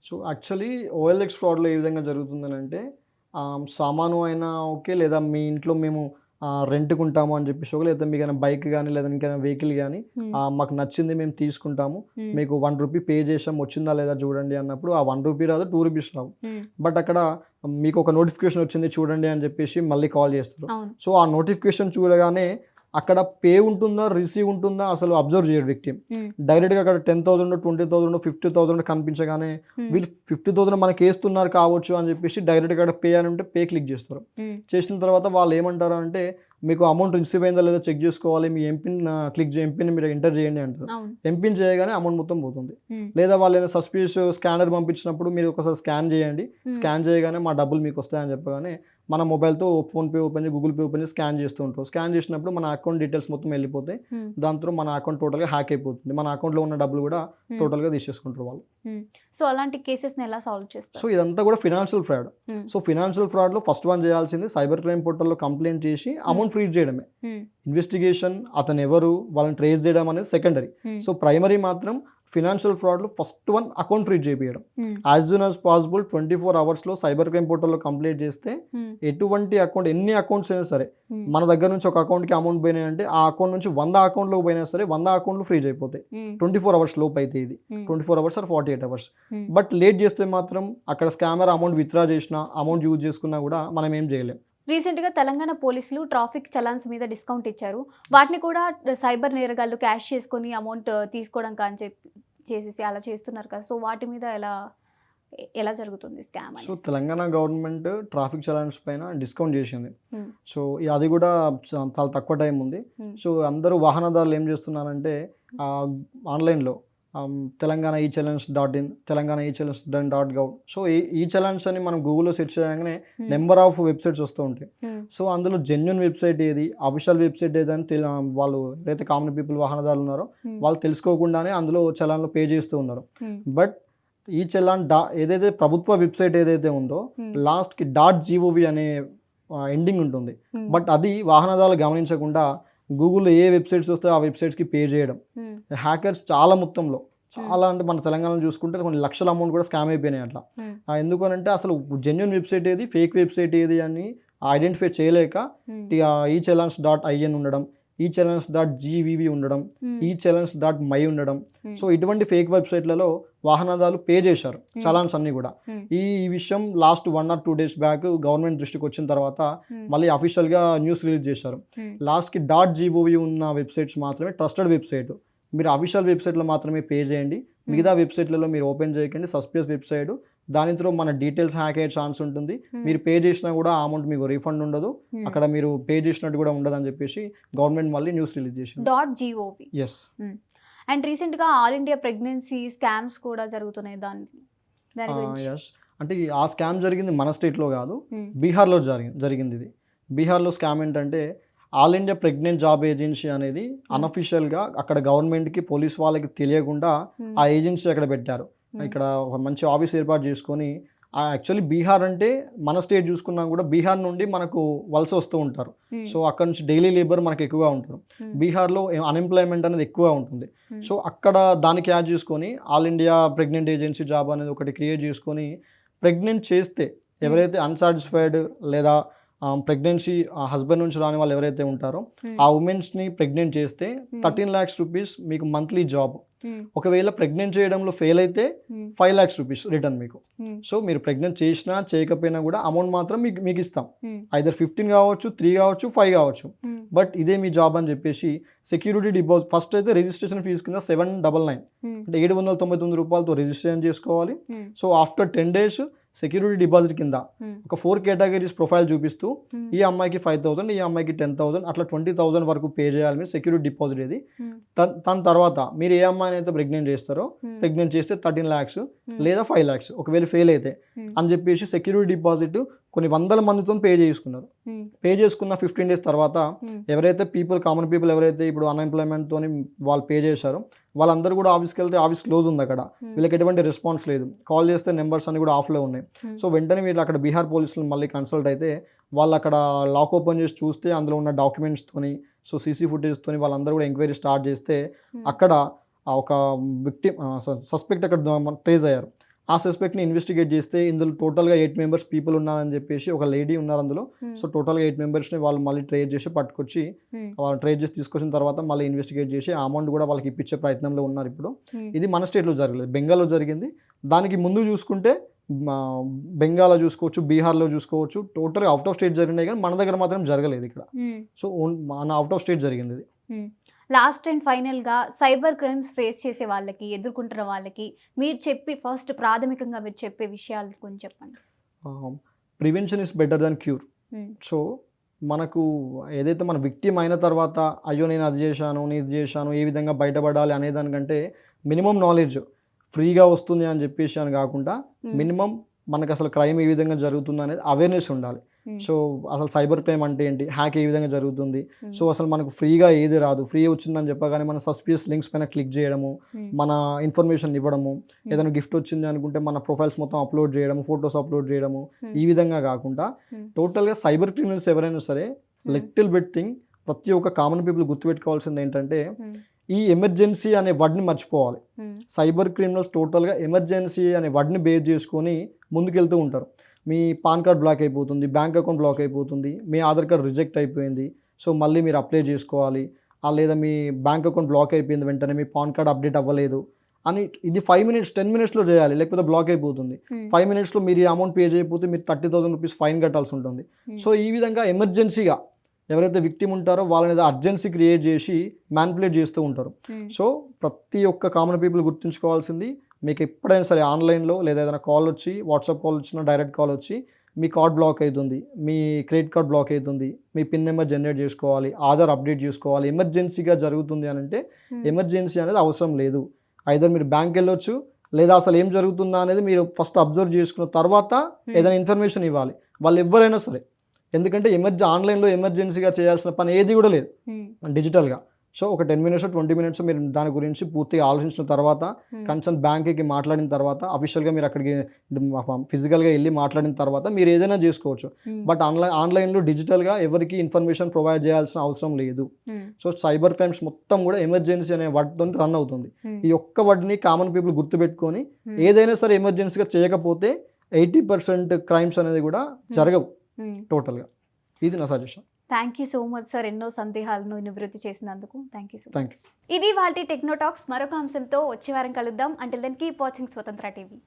Speaker 2: సో యాక్చువల్లీ ఓఎల్ఎక్స్ ఫ్రాడ్లో ఏ విధంగా జరుగుతుందని అంటే సామాను అయినా ఓకే లేదా మీ ఇంట్లో మేము రెంట్కి ఉంటాము అని చెప్పేసి ఒక లేదా మీకు బైక్ కానీ లేదా ఇంకైనా వెహికల్ కానీ మాకు నచ్చింది మేము తీసుకుంటాము. మీకు వన్ రూపీ పే చేసాం వచ్చిందా లేదా చూడండి అన్నప్పుడు ఆ వన్ రూపీ రాదు టూ రూపీస్ రావు. బట్ అక్కడ మీకు ఒక నోటిఫికేషన్ వచ్చింది చూడండి అని చెప్పేసి మళ్ళీ కాల్ చేస్తారు. సో ఆ నోటిఫికేషన్ చూడగానే అక్కడ పే ఉంటుందా రిసీవ్ ఉంటుందా అసలు అబ్జర్వ్ చేయడు వ్యక్తి. డైరెక్ట్గా అక్కడ ten thousand twenty thousand fifty thousand కనిపించగానే. వీళ్ళు ఫిఫ్టీ థౌసండ్ మనకి వేస్తున్నారు కావచ్చు అని చెప్పేసి డైరెక్ట్గా అక్కడ పే అని ఉంటే పే క్లిక్ చేస్తారు. చేసిన తర్వాత వాళ్ళు ఏమంటారు అంటే మీకు అమౌంట్ రిసీవ్ అయిందా లేదా చెక్ చేసుకోవాలి మీ ఎంపిన్ క్లిక్ ఎంపిన్ మీరు ఎంటర్ చేయండి అంటారు ఎంపిన్ చేయగానే అమౌంట్ మొత్తం పోతుంది. లేదా వాళ్ళు ఏదైనా సస్పిషియస్ స్కానర్ పంపించినప్పుడు మీరు ఒకసారి స్కాన్ చేయండి. స్కాన్ చేయగానే మా డబ్బులు మీకు వస్తాయని చెప్పగానే మన మొబైల్తో ఫోన్పే ఓపెన్ చేసి గూగుల్ పే ఓపెన్ చేసి స్కాన్ చేస్తూ ఉంటాం స్కాన్ చేసినప్పుడు మన అకౌంట్ డీటెయిల్స్ మొత్తం వెళ్ళిపోతాయి. దాంతో మన అకౌంట్ టోటల్గా హ్యాక్ అయిపోతుంది మన అకౌంట్లో ఉన్న డబ్బులు కూడా. టోటల్గా తీసేసుకుంటారు వాళ్ళు
Speaker 1: సో అలాంటి కేసెస్ని ఎలా సాల్వ్
Speaker 2: సో
Speaker 1: చేస్తారు
Speaker 2: ఇదంతా కూడా ఫినాన్షియల్ ఫ్రాడ్. సో ఫినాన్షియల్ ఫ్రాడ్లో ఫస్ట్ వన్ చేయాల్సింది సైబర్ క్రైమ్ పోర్టల్లో కంప్లైంట్ చేసి అమౌంట్ ఫ్రీజ్ చేయడమే. ఇన్వెస్టిగేషన్ అతను ఎవరు వాళ్ళని ట్రేస్ చేయడం అనేది సెకండరీ. సో ప్రైమరీ మాత్రం ఫినాన్షియల్ ఫ్రాడ్లో ఫస్ట్ వన్ అకౌంట్ ఫ్రీజ్ చేయించడం
Speaker 1: Hmm.
Speaker 2: As soon as possible twenty four అవర్స్లో సైబర్ క్రైమ్ పోర్టల్లో కంప్లీట్ చేస్తే. ఎటువంటి అకౌంట్ ఎన్ని అకౌంట్స్ అయినా సరే. మన దగ్గర నుంచి ఒక అకౌంట్కి అమౌంట్ పోయినాయి అంటే ఆ అకౌంట్ నుంచి వంద అకౌంట్లోకి పోయినా సరే వంద అకౌంట్లు ఫ్రీజ్ అయిపోతాయి. ట్వంటీ ఫోర్ అవర్స్ లోపు అయితే ఇది. Twenty four hours or forty eight hours. But late చేస్తే మాత్రం అక్కడ స్కామర్ అమౌంట్ విత్డ్రా చేసినా అమౌంట్ యూజ్ చేసుకున్నా కూడా మనం ఏం చేయలేం
Speaker 1: రీసెంట్గా తెలంగాణ పోలీసులు ట్రాఫిక్ చలాన్స్ మీద డిస్కౌంట్ ఇచ్చారు. వాటిని కూడా సైబర్ నేరగాళ్ళు క్యాష్ చేసుకొని అమౌంట్ తీసుకోవడం కానీ చెప్పి చేసేసి అలా చేస్తున్నారు కదా. సో వాటి మీద ఎలా ఎలా జరుగుతుంది scam
Speaker 2: so Telangana government traffic challans పైన డిస్కౌంట్ చేసింది. సో అది కూడా చాలా తక్కువ టైం ఉంది. సో అందరూ వాహనదారులు ఏం చేస్తున్నారంటే ఆన్లైన్లో తెలంగాణ ఈ చలన్స్ డాట్ ఇన్ తెలంగాణ ఈ చలన్స్ డాట్ గవ్ సో ఈ ఈ చలన్స్ అని మనం గూగుల్లో సెర్చ్ చేయగానే నెంబర్ ఆఫ్ వెబ్సైట్స్ వస్తూ ఉంటాయి. సో అందులో జెన్యున్ వెబ్సైట్ ఏది అఫిషియల్ వెబ్సైట్ ఏది అని తెలి- వాళ్ళు ఎవరైతే కామన్ పీపుల్ వాహనదారులు ఉన్నారో వాళ్ళు తెలుసుకోకుండానే అందులో చలాన్లు పే చేస్తూ ఉన్నారు. బట్ ఈ చలాన్ డా ఏదైతే ప్రభుత్వ వెబ్సైట్ ఏదైతే ఉందో లాస్ట్కి డాట్ జీఓవి అనే ఎండింగ్ ఉంటుంది. బట్ అది వాహనదారులు గమనించకుండా గూగుల్లో ఏ వెబ్సైట్స్ వస్తాయో ఆ వెబ్సైట్స్కి పే చేయడం. హ్యాకర్స్ చాలా మొత్తంలో చాలా అంటే మన తెలంగాణలో చూసుకుంటే కొన్ని లక్షల అమౌంట్ కూడా స్కామ్ అయిపోయినాయి అట్లా. ఎందుకు అంటే అసలు జెన్యున్ వెబ్సైట్ ఏది? ఫేక్ వెబ్సైట్ ఏది అని ఐడెంటిఫై చేయలేక ఈ చలాన్స్ డాట్ ఐఎన్ ఉండడం ఈ చలాన్స్ డాట్ జీవీవి ఉండడం ఈ చలాన్స్ డాట్ మై ఉండడం. సో ఇటువంటి ఫేక్ వెబ్సైట్లలో వాహనదారులు పే చేశారు చలాన్స్ అన్ని కూడా. ఈ ఈ విషయం last one or two days back government దృష్టికి వచ్చిన తర్వాత మళ్ళీ అఫీషియల్గా న్యూస్ రిలీజ్ చేశారు. లాస్ట్కి డాట్ జీఓవి ఉన్న వెబ్సైట్స్ మాత్రమే ట్రస్టెడ్ వెబ్సైట్ మీరు అఫీషియల్ వెబ్సైట్లో మాత్రమే పే చేయండి. మిగతా వెబ్సైట్లలో మీరు ఓపెన్ చేయకండి. సస్పియస్ వెబ్సైట్ దాని త్రూ మన డీటెయిల్స్ హ్యాక్ అయ్యే ఛాన్స్ ఉంటుంది. మీరు పే చేసినా కూడా అమౌంట్ మీకు రీఫండ్ ఉండదు. అక్కడ మీరు పే చేసినట్టు కూడా ఉండదు అని చెప్పేసి గవర్నమెంట్ మళ్ళీ న్యూస్ రిలీజ్ చేసింది.
Speaker 1: Dot G O V
Speaker 2: S
Speaker 1: and రీసెంట్గా ఆల్ ఇండియా ప్రెగ్నెన్సీ స్కామ్స్ కూడా జరుగుతున్నాయి దాని
Speaker 2: ఎస్ అంటే ఈ- ఆ స్కామ్ జరిగింది మన స్టేట్లో కాదు.
Speaker 1: Hmm.
Speaker 2: బీహార్లో జరిగింది జరిగింది ఇది. బీహార్లో స్కామ్ ఏంటంటే all India pregnant job agency అనేది అన్అఫీషియల్గా అక్కడ గవర్నమెంట్కి పోలీస్ వాళ్ళకి తెలియకుండా
Speaker 1: Hmm.
Speaker 2: ఆ ఏజెన్సీ అక్కడ పెట్టారు.
Speaker 1: Hmm.
Speaker 2: ఇక్కడ ఒక మంచి ఆఫీస్ ఏర్పాటు చేసుకొని యాక్చువల్లీ బీహార్ అంటే మన స్టేట్ చూసుకున్నా కూడా బీహార్ నుండి మనకు వలస వస్తూ ఉంటారు. సో అక్కడ నుంచి డైలీ లేబర్ మనకు ఎక్కువగా ఉంటారు. బీహార్లో అన్ఎంప్లాయ్మెంట్ అనేది ఎక్కువగా ఉంటుంది. సో అక్కడ దానికి యాడ్ చేసుకొని all India pregnant agency job అనేది ఒకటి క్రియేట్ చేసుకొని ప్రెగ్నెంట్ చేస్తే ఎవరైతే అన్సాటిస్ఫైడ్ లేదా ప్రెగ్నెన్సీ హస్బెండ్ నుంచి రాని వాళ్ళు ఎవరైతే ఉంటారో
Speaker 1: Hmm.
Speaker 2: ఆ ఉమెన్స్ని ప్రెగ్నెంట్ చేస్తే థర్టీన్ ల్యాక్స్ రూపీస్ మీకు మంత్లీ జాబ్
Speaker 1: Hmm.
Speaker 2: ఒకవేళ ప్రెగ్నెంట్ చేయడంలో ఫెయిల్ అయితే
Speaker 1: Hmm.
Speaker 2: Five lakhs rupees return మీకు
Speaker 1: Hmm.
Speaker 2: సో మీరు ప్రెగ్నెంట్ చేసినా చేయకపోయినా కూడా అమౌంట్ మాత్రం మీకు మీకు ఇస్తాం
Speaker 1: Hmm.
Speaker 2: ఐదర్ ఫిఫ్టీన్ కావచ్చు త్రీ కావచ్చు ఫైవ్ కావచ్చు
Speaker 1: Hmm.
Speaker 2: బట్ ఇదే మీ జాబ్ అని చెప్పేసి సెక్యూరిటీ డిపాజిట్ ఫస్ట్ అయితే రిజిస్ట్రేషన్ ఫీజు కింద సెవెన్ డబల్ నైన్
Speaker 1: Hmm.
Speaker 2: అంటే ఏడు వందల తొంభై తొమ్మిది రూపాయలతో రిజిస్ట్రేషన్ చేసుకోవాలి
Speaker 1: Hmm.
Speaker 2: So after ten days security deposit కింద. ఒక ఫోర్ కేటగిరీస్ ప్రొఫైల్ చూపిస్తూ. ఈ అమ్మాయికి ఫైవ్ థౌసండ్ ఈ అమ్మాయికి టెన్ థౌసండ్ అట్లా ట్వంటీ థౌసండ్ వరకు పే చేయాలి మీరు సెక్యూరిటీ డిపాజిట్ ఇది. తన్- దాని తర్వాత మీరు ఏ అమ్మాయిని అయితే ప్రెగ్నెంట్ చేస్తారో. ప్రెగ్నెంట్ చేస్తే థర్టీన్ ల్యాక్స్ లేదా ఫైవ్ ల్యాక్స్ ఒకవేళ ఫెయిల్ అయితే. అని చెప్పేసి సెక్యూరిటీ డిపాజిట్ కొన్ని వందల మందితో పే చేసుకున్నారు. పే చేసుకున్న ఫిఫ్టీన్ డేస్ తర్వాత. ఎవరైతే పీపుల్ కామన్ పీపుల్ ఎవరైతే ఇప్పుడు అన్ఎంప్లాయ్మెంట్తో వాళ్ళు పే చేశారో వాళ్ళందరూ కూడా ఆఫీస్కి వెళ్తే ఆఫీస్ క్లోజ్ ఉంది అక్కడ. వీళ్ళకి ఎటువంటి రెస్పాన్స్ లేదు కాల్ చేస్తే నెంబర్స్ అన్ని కూడా ఆఫ్లో ఉన్నాయి. సో వెంటనే వీళ్ళు అక్కడ బీహార్ పోలీసులు మళ్ళీ కన్సల్ట్ అయితే వాళ్ళు అక్కడ లాక్ ఓపెన్ చేసి చూస్తే అందులో ఉన్న డాక్యుమెంట్స్తోని సో సీసీ ఫుటేజ్తోని వాళ్ళందరూ కూడా ఎంక్వైరీ స్టార్ట్ చేస్తే. అక్కడ ఒక విక్టిమ్ సస్పెక్ట్ అక్కడ ట్రేస్ అయ్యారు ఆ సస్పెక్ట్ని ఇన్వెస్టిగేట్ చేస్తే ఇందులో టోటల్గా ఎయిట్ మెంబర్స్ పీపుల్ ఉన్నారని చెప్పేసి ఒక లేడీ ఉన్నారు అందులో
Speaker 1: Hmm.
Speaker 2: సో టోటల్గా ఎయిట్ మెంబర్స్ని వాళ్ళు మళ్ళీ ట్రేడ్ చేసి పట్టుకొచ్చి
Speaker 1: Hmm.
Speaker 2: వాళ్ళు ట్రేడ్ చేసి తీసుకొచ్చిన తర్వాత మళ్ళీ ఇన్వెస్టిగేట్ చేసి అమౌంట్ కూడా వాళ్ళకి ఇప్పించే ప్రయత్నంలో ఉన్నారు ఇప్పుడు
Speaker 1: Hmm.
Speaker 2: ఇది మన స్టేట్లో జరగలేదు బెంగాల్లో జరిగింది దానికి ముందు చూసుకుంటే బెంగాల్లో చూసుకోవచ్చు బీహార్లో చూసుకోవచ్చు టోటల్గా అవుట్ ఆఫ్ స్టేట్ జరిగినాయి కానీ మన దగ్గర మాత్రం జరగలేదు ఇక్కడ
Speaker 1: Hmm.
Speaker 2: సో ఓన్ మన అవుట్ ఆఫ్ స్టేట్ జరిగింది ఇది
Speaker 1: లాస్ట్ అండ్ ఫైనల్గా సైబర్ క్రైమ్స్ ఫేస్ చేసే వాళ్ళకి ఎదుర్కొంటున్న వాళ్ళకి మీరు చెప్పి ఫస్ట్ ప్రాథమికంగా మీరు చెప్పే విషయాలు కొంచెం చెప్పండి
Speaker 2: prevention is better than cure
Speaker 1: Hmm.
Speaker 2: So మనకు ఏదైతే మన విక్టిమ్ అయిన తర్వాత అయ్యో నేను అది చేశాను నేను ఇది చేశాను ఏ విధంగా బయటపడాలి అనే దానికంటే మినిమం నాలెడ్జ్ ఫ్రీగా వస్తుంది అని చెప్పేసి అని కాకుండా
Speaker 1: Hmm.
Speaker 2: మినిమం మనకు అసలు క్రైమ్ ఏ విధంగా జరుగుతుంది అనేది అవేర్నెస్ ఉండాలి. సో అసలు సైబర్ క్రైమ్ అంటే ఏంటి హ్యాక్ ఏ విధంగా జరుగుతుంది
Speaker 1: Hmm.
Speaker 2: సో అసలు మనకు ఫ్రీగా ఏది రాదు ఫ్రీ వచ్చిందని చెప్పగానే మన సస్పియస్ లింక్స్ పైన క్లిక్ చేయడము
Speaker 1: Hmm.
Speaker 2: మన ఇన్ఫర్మేషన్ ఇవ్వడము ఏదైనా గిఫ్ట్ వచ్చింది అనుకుంటే మన ప్రొఫైల్స్ మొత్తం అప్లోడ్ చేయడము ఫొటోస్ అప్లోడ్ చేయడము
Speaker 1: Hmm.
Speaker 2: ఈ విధంగా కాకుండా
Speaker 1: Hmm.
Speaker 2: టోటల్గా సైబర్ క్రిమినల్స్ ఎవరైనా సరే లిటిల్ బిట్ థింగ్ ప్రతి ఒక్క కామన్ పీపుల్ గుర్తుపెట్టుకోవాల్సింది ఏంటంటే
Speaker 1: Hmm.
Speaker 2: ఈ ఎమర్జెన్సీ అనే వర్డ్ని మర్చిపోవాలి
Speaker 1: Hmm.
Speaker 2: సైబర్ క్రిమినల్స్ టోటల్గా ఎమర్జెన్సీ అనే వర్డ్ని బేస్ చేసుకొని ముందుకెళ్తూ ఉంటారు మీ పాన్ కార్డ్ బ్లాక్ అయిపోతుంది బ్యాంక్ అకౌంట్ బ్లాక్ అయిపోతుంది మీ ఆధార్ కార్డ్ రిజెక్ట్ అయిపోయింది సో మళ్ళీ మీరు అప్లై చేసుకోవాలి లేదా మీ బ్యాంక్ అకౌంట్ బ్లాక్ అయిపోయింది వెంటనే మీ పాన్ కార్డ్ అప్డేట్ అవ్వలేదు అని ఇది ఫైవ్ మినిట్స్ టెన్ మినిట్స్లో చేయాలి లేకపోతే బ్లాక్ అయిపోతుంది
Speaker 1: Hmm.
Speaker 2: ఫైవ్ మినిట్స్లో మీరు ఈ అమౌంట్ పే చేయకపోతే మీరు థర్టీ థౌసండ్ రూపీస్ ఫైన్ కట్టాల్సి ఉంటుంది
Speaker 1: Hmm.
Speaker 2: సో ఈ విధంగా ఎమర్జెన్సీగా ఎవరైతే విక్టిమ్ ఉంటారో వాళ్ళని ఏదో అర్జెన్సీ క్రియేట్ చేసి మ్యానిపులేట్ చేస్తూ ఉంటారు
Speaker 1: Hmm.
Speaker 2: సో ప్రతి ఒక్క కామన్ పీపుల్ గుర్తుంచుకోవాల్సింది మీకు ఎప్పుడైనా సరే ఆన్లైన్లో లేదా ఏదైనా కాల్ వచ్చి వాట్సాప్ కాల్ వచ్చినా డైరెక్ట్ కాల్ వచ్చి మీ కార్డ్ బ్లాక్ అవుతుంది మీ క్రెడిట్ కార్డ్ బ్లాక్ అవుతుంది మీ పిన్ నెంబర్ జనరేట్ చేసుకోవాలి ఆధార్ అప్డేట్ చేసుకోవాలి ఎమర్జెన్సీగా జరుగుతుంది అని అంటే. ఎమర్జెన్సీ అనేది అవసరం లేదు. ఐదర్ మీరు బ్యాంక్ వెళ్ళొచ్చు లేదా అసలు ఏం జరుగుతుందా అనేది మీరు ఫస్ట్ అబ్జర్వ్ చేసుకున్న తర్వాత ఏదైనా ఇన్ఫర్మేషన్ ఇవ్వాలి. వాళ్ళు ఎవరైనా సరే. ఎందుకంటే ఎమర్జె ఆన్లైన్లో ఎమర్జెన్సీగా చేయాల్సిన పని ఏది కూడా లేదు. డిజిటల్గా. సో ఒక టెన్ మినిట్స్ ట్వంటీ మినిట్స్ మీరు దాని గురించి పూర్తిగా ఆలోచించిన తర్వాత
Speaker 1: Hmm.
Speaker 2: కన్సర్న్ బ్యాంక్కి మాట్లాడిన తర్వాత అఫీషియల్గా మీరు అక్కడికి ఫిజికల్గా వెళ్ళి మాట్లాడిన తర్వాత మీరు ఏదైనా చేసుకోవచ్చు
Speaker 1: Hmm.
Speaker 2: బట్ ఆన్లైన్ ఆన్లైన్లో డిజిటల్గా ఎవరికి ఇన్ఫర్మేషన్ ప్రొవైడ్ చేయాల్సిన అవసరం లేదు
Speaker 1: Hmm.
Speaker 2: సో సైబర్ క్రైమ్స్ మొత్తం కూడా ఎమర్జెన్సీ అనే వర్డ్తో రన్ అవుతుంది. ఈ ఒక్క వర్డ్ని కామన్ పీపుల్ గుర్తుపెట్టుకొని. ఏదైనా సరే ఎమర్జెన్సీగా చేయకపోతే ఎయిటీ పర్సెంట్ క్రైమ్స్ అనేది కూడా జరగవు. టోటల్గా ఇది నా suggestion
Speaker 1: thank you so much sir ఎన్నో సందేహాలను నివృత్తి చేసినందుకు. థ్యాంక్ యూ సో
Speaker 2: యూ
Speaker 1: ఇది వాటి టెక్నోటాక్స్ మరొక అంశంతో వచ్చే వారం కలుద్దాం. అంటే then keep watching Swatantra TV